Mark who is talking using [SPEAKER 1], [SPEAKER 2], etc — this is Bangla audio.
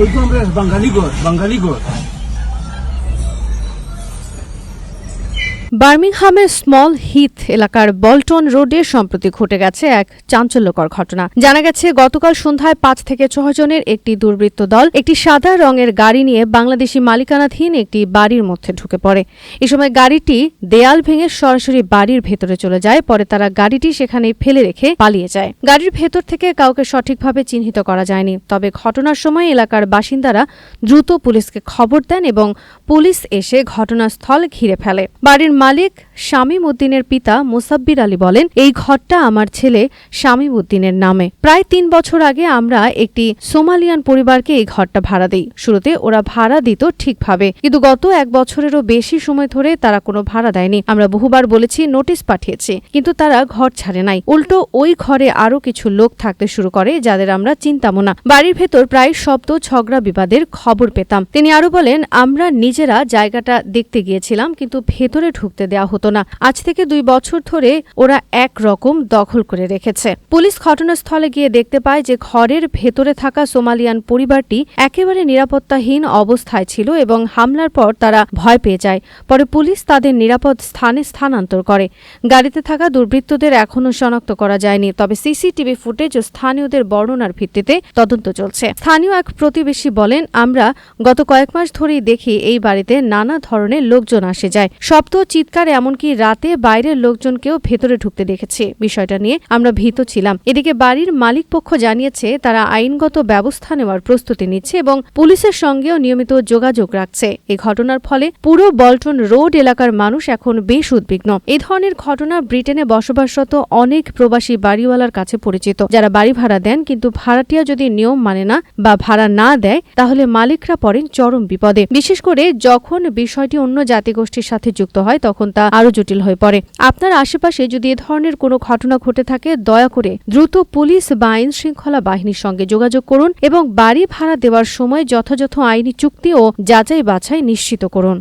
[SPEAKER 1] ওই তো আমরা বাঙালি ঘর বাঙালি ঘর।
[SPEAKER 2] বার্মিংহামের স্মল হিথ এলাকার বল্টন রোডে সম্প্রতি ঘটে গেছে এক চাঞ্চল্যকর ঘটনা। জানা গেছে, গতকাল সন্ধ্যায় পাঁচ থেকে জনের একটি দুর্বৃত্ত দল একটি সাদা রঙের গাড়ি নিয়ে বাংলাদেশি মালিকানাধীন একটি বাড়ির মধ্যে ঢুকে পড়ে। এ সময় গাড়িটি দেয়াল ভেঙে সরাসরি বাড়ির ভেতরে চলে যায়, পরে তারা গাড়িটি সেখানে ফেলে রেখে পালিয়ে যায়। গাড়ির ভেতর থেকে কাউকে সঠিকভাবে চিহ্নিত করা যায়নি। তবে ঘটনার সময় এলাকার বাসিন্দারা দ্রুত পুলিশকে খবর দেন এবং পুলিশ এসে ঘটনাস্থল ঘিরে ফেলে। বাড়ির মালিক শামীম উদ্দিনের পিতা মোসাব্বির আলী বলেন, এই ঘরটা আমার ছেলে শামীম উদ্দিনের নামে। প্রায় তিন বছর আগে আমরা একটি সোমালিয়ান পরিবারকে এই ঘরটা ভাড়া দিই। শুরুতে ওরা ভাড়া দিত ঠিকভাবে, কিন্তু গত এক বছরেরও বেশি সময় ধরে তারা কোনো ভাড়া দেয়নি। আমরা বহুবার বলেছি, নোটিশ পাঠিয়েছি। কিন্তু তারা ঘর ছাড়ে নাই। উল্টো ওই ঘরে আরও কিছু লোক থাকতে শুরু করে, যাদের আমরা চিন্তামো না। বাড়ির ভেতর প্রায় শব্দ ঝগড়া বিবাদের খবর পেতাম। তিনি আরও বলেন, আমরা নিজেরা জায়গাটা দেখতে গিয়েছিলাম, কিন্তু ভেতরে ঢুকতে দেওয়া হতো না। আজ থেকে দুই বছর ধরে ওরা এক রকম দখল করে রেখেছে। পুলিশ ঘটনাস্থলে গিয়ে দেখতে পায় যে ঘরের ভেতরে থাকা সোমালিয়ান পরিবারটি একেবারে নিরাপত্তাহীন অবস্থায় ছিল এবং হামলার পর তারা ভয় পেয়ে যায়। পরে পুলিশ তাদের নিরাপদ স্থানে স্থানান্তর করে। গাড়িতে থাকা দুর্বৃত্তদের এখনও শনাক্ত করা যায়নি, তবে সিসিটিভি ফুটেজ ও স্থানীয়দের বর্ণনার ভিত্তিতে তদন্ত চলছে। স্থানীয় এক প্রতিবেশী বলেন, আমরা গত কয়েক মাস ধরেই দেখি এই বাড়িতে নানা ধরনের লোকজন আসে যায়। শব্দ চিৎকার, এমনকি রাতে বাইরের লোকজনকেও ভেতরে ঢুকতে দেখেছে। বিষয়টা নিয়ে আমরা ভীত ছিলাম। এদিকে বাড়ির মালিক পক্ষ জানিয়েছে, তারা আইনগত ব্যবস্থা নেওয়ার প্রস্তুতি নিচ্ছে এবং পুলিশের সঙ্গেও নিয়মিত যোগাযোগ রাখছে। এই ঘটনার ফলে পুরো বল্টন রোড এলাকার মানুষ এখন বেশ উদ্বিগ্ন। এ ধরনের ঘটনা ব্রিটেনে বসবাসরত অনেক প্রবাসী বাড়িওয়ালার কাছে পরিচিত। যারা বাড়ি ভাড়া দেন, কিন্তু ভাড়াটিয়া যদি নিয়ম মানে না বা ভাড়া না দেয়, তাহলে মালিকরা পড়েন চরম বিপদে। বিশেষ করে যখন বিষয়টি অন্য জাতিগোষ্ঠীর সাথে যুক্ত হয় তখন তা আরও জটিল হয়ে পড়ে। আপনার আশেপাশে যদি এ ধরনের কোনো ঘটনা ঘটে থাকে, দয়া করে দ্রুত পুলিশ বা আইন শৃঙ্খলা বাহিনীর সঙ্গে যোগাযোগ করুন এবং বাড়ি ভাড়া দেওয়ার সময় যথাযথ আইনি চুক্তি ও যাচাই বাছাই নিশ্চিত করুন।